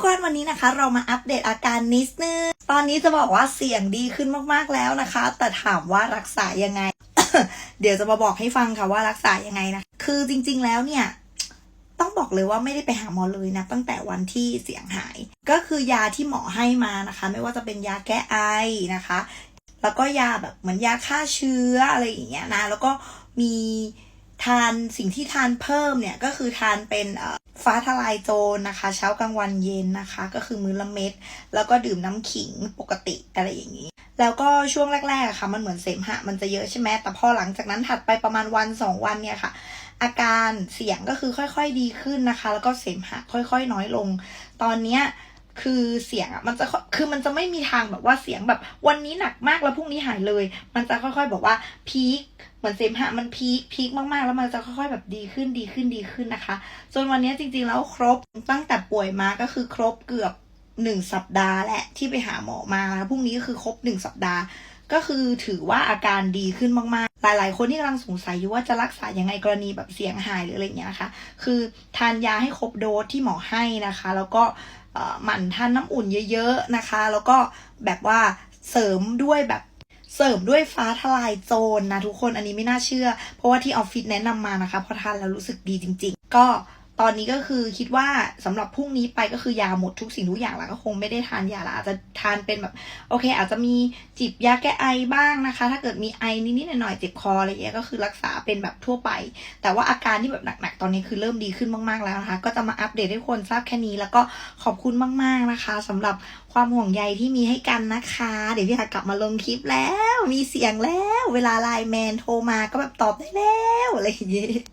กคนวันนี้นะคะ เรามาอัปเดตอาการนิดนึง ตอนนี้จะบอกว่าเสียงดีขึ้นมากๆแล้วนะคะ แต่ถามว่ารักษายังไง เดี๋ยวจะมาบอกให้ฟังค่ะว่ารักษายังไงนะ คือจริง ๆ แล้วเนี่ยต้องบอกเลยว่าไม่ได้ไปหาหมอเลยนะ ตั้งแต่วันที่เสียงหาย ก็คือยาที่หมอให้มานะคะ ไม่ว่าจะเป็นยาแก้ไอนะคะ แล้วก็ยาแบบเหมือนยาฆ่าเชื้ออะไรอย่างเงี้ยนะ แล้วก็มีทานสิ่งที่ทานเพิ่มเนี่ยก็คือทานเป็น ฟ้าทลายโจรนะคะ เช้ากลางวันเย็นนะคะ ก็คือมื้อละเม็ด แล้วก็ดื่มน้ำขิงปกติอะไรอย่างนี้ แล้วก็ช่วงแรกๆอะค่ะ มันเหมือนเสมหะ มันจะเยอะใช่ไหมแต่พอหลังจากนั้นถัดไปประมาณวันสองวันเนี่ยค่ะอาการเสียงก็คือค่อยๆดีขึ้นนะคะ แล้วก็เสมหะค่อยๆ น้อยลง ตอนเนี้ย คือเสียงอะมันจะคือมันจะไม่มีทางแบบว่าเสียงแบบ วันนี้หนักมากแล้วพรุ่งนี้หายเลย มันจะค่อยๆแบบว่าพีคเหมือนเสมหะมันพีคพีคมากๆ แล้วมันจะค่อยๆแบบดีขึ้นดีขึ้นดีขึ้นนะคะ จนวันนี้จริงๆแล้วครบตั้งแต่ป่วยมาก็คือครบเกือบหนึ่งสัปดาห์แหละที่ไปหาหมอมาแล้วพรุ่งนี้ก็คือครบหนึ่งสัปดาห์ ก็คือถือว่าอาการดีขึ้นมากๆ หลายๆ คนที่กำลังสงสัยอยู่ว่าจะรักษายังไงกรณีแบบเสียงหายหรืออะไรเงี้ยนะคะ คือทานยาให้ครบโดสที่หมอให้นะคะ แล้วก็ หมั่นทานน้ำอุ่นเยอะๆนะคะ แล้วก็แบบว่าเสริมด้วยแบบเสริมด้วยฟ้าทลายโจรนะทุกคนอันนี้ไม่น่าเชื่อ เพราะว่าที่ออฟฟิศแนะนำมานะคะพอทานแล้วรู้สึกดีจริง ๆ ก็ ตอนนี้ก็คือคิดว่าสำหรับพรุ่งนี้ไปก็คือยาหมดทุกสิ่งทุกอย่างแล้วก็คงไม่ได้ทานยาละอาจจะทานเป็นแบบโอเค อาจจะมีจิบยาแก้ไอบ้างนะคะ ถ้าเกิดมีไอนิดๆหน่อยๆเจ็บคออะไรเงี้ยก็คือรักษาเป็นแบบทั่วไป แต่ว่าอาการที่แบบหนักๆตอนนี้คือเริ่มดีขึ้นมากๆแล้วนะคะ ก็จะมาอัปเดตให้คนทราบแค่นี้ แล้วก็ขอบคุณมากๆนะคะสำหรับความห่วงใยที่มีให้กันนะคะ เดี๋ยวพี่หากลับมาลงคลิปแล้ว มีเสียงแล้ว เวลาไลน์แมนโทรมาก็แบบตอบได้แล้วอะไรอย่างเงี้ย